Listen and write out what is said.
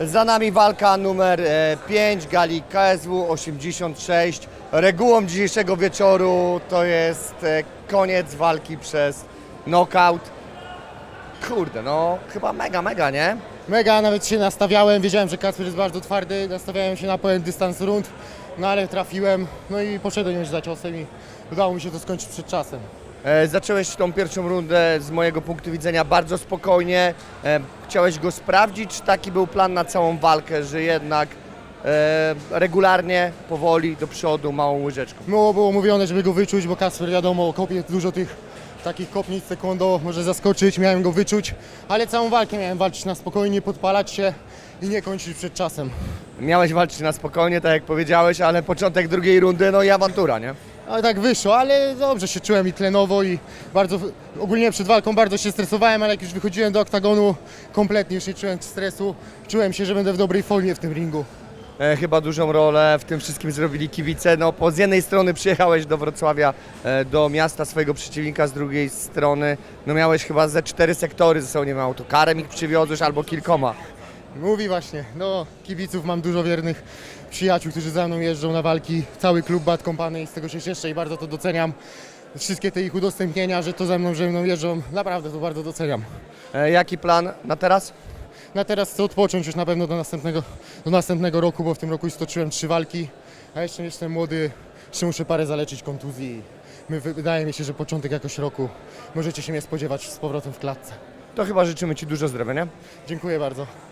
Za nami walka numer 5 gali KSW 86. Regułą dzisiejszego wieczoru to jest e, koniec walki przez knockout. Kurde, no chyba mega, mega, nie? Mega, nawet się nastawiałem, wiedziałem, że Kacper jest bardzo twardy, nastawiałem się na pełen dystans rund, no ale trafiłem, no i poszedłem już za ciosem i udało mi się to skończyć przed czasem. E, Zacząłeś tą pierwszą rundę z mojego punktu widzenia bardzo spokojnie. E, Chciałeś go sprawdzić, czy taki był plan na całą walkę, że jednak e, regularnie, powoli do przodu, małą łyżeczką? Było, było mówione, żeby go wyczuć, bo Kacper wiadomo, kopie dużo tych takich kopnic taekwondo, może zaskoczyć, miałem go wyczuć, ale całą walkę miałem walczyć na spokojnie, podpalać się i nie kończyć przed czasem. Miałeś walczyć na spokojnie, tak jak powiedziałeś, ale początek drugiej rundy, no i awantura, nie? Ale tak wyszło, ale dobrze się czułem i tlenowo i bardzo, ogólnie przed walką bardzo się stresowałem, ale jak już wychodziłem do oktagonu, kompletnie już nie czułem stresu. Czułem się, że będę w dobrej formie w tym ringu. E, chyba dużą rolę w tym wszystkim zrobili kibice. No, po z jednej strony przyjechałeś do Wrocławia, e, do miasta swojego przeciwnika, z drugiej strony no miałeś chyba ze cztery sektory ze sobą, nie wiem, autokarem ich przywiozłeś albo kilkoma. Mówi właśnie, no kibiców mam dużo wiernych przyjaciół, którzy za mną jeżdżą na walki. Cały klub Bad Company i z tego się cieszę i bardzo to doceniam. Wszystkie te ich udostępnienia, że to ze mną, że mną jeżdżą, naprawdę to bardzo doceniam. E, jaki plan na teraz? Na teraz chcę odpocząć już na pewno do następnego, do następnego roku, bo w tym roku już stoczyłem trzy walki, a jeszcze jestem młody, jeszcze muszę parę zaleczyć kontuzji. My, wydaje mi się, że początek jakoś roku możecie się mnie spodziewać z powrotem w klatce. To chyba życzymy Ci dużo zdrowia, nie? Dziękuję bardzo.